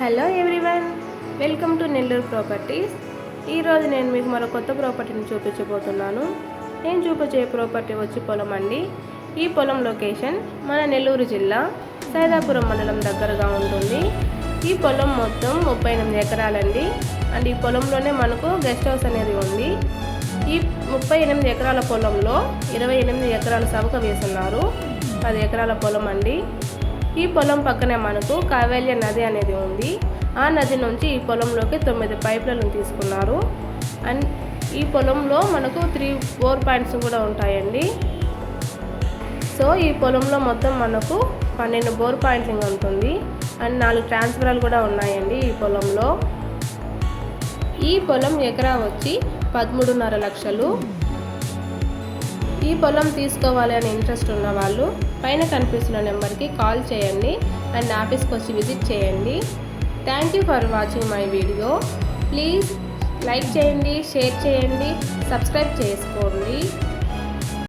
Hello everyone welcome to Nellore properties. ఈరోజు నేను మీకు మరో కొత్త ప్రాపర్టీని చూపించబోతున్నాను. నేను చూపించే ప్రాపర్టీ వచ్చి పొలం అండి. ఈ పొలం లొకేషన్ మన నెల్లూరు జిల్లా సైదాపురం మండలం దగ్గరగా ఉంటుంది. ఈ పొలం మొత్తం ముప్పై ఎనిమిది ఎకరాలండి. అండ్ ఈ పొలంలోనే మనకు గెస్ట్ హౌస్ అనేది ఉంది. ఈ ముప్పై ఎనిమిది ఎకరాల పొలంలో ఇరవై ఎనిమిది ఎకరాల సవక వేస్తున్నారు. పది ఎకరాల పొలం అండి. ఈ పొలం పక్కనే మనకు కావేల్య నది అనేది ఉంది. ఆ నది నుంచి ఈ పొలంలోకి తొమ్మిది పైపులను తీసుకున్నారు. అండ్ ఈ పొలంలో మనకు త్రీ ఫోర్ పాయింట్స్ కూడా ఉంటాయండి. సో ఈ పొలంలో మొత్తం మనకు పన్నెండు బోర్ పాయింట్లింగ్ ఉంటుంది. అండ్ నాలుగు ట్రాన్స్ఫరాలు కూడా ఉన్నాయండి ఈ పొలంలో. ఈ పొలం ఎకరా వచ్చి పదమూడున్నర లక్షలు. ఈ పొలం తీసుకోవాలి అనే ఇంట్రెస్ట్ ఉన్న వాళ్ళు పైన కనిపిస్తున్న నెంబర్కి కాల్ చేయండి. అండ్ ఆఫీస్కి వచ్చి విజిట్ చేయండి. Thank you for watching my video please like చేయండి షేర్ చేయండి సబ్స్క్రైబ్ చేసుకోండి.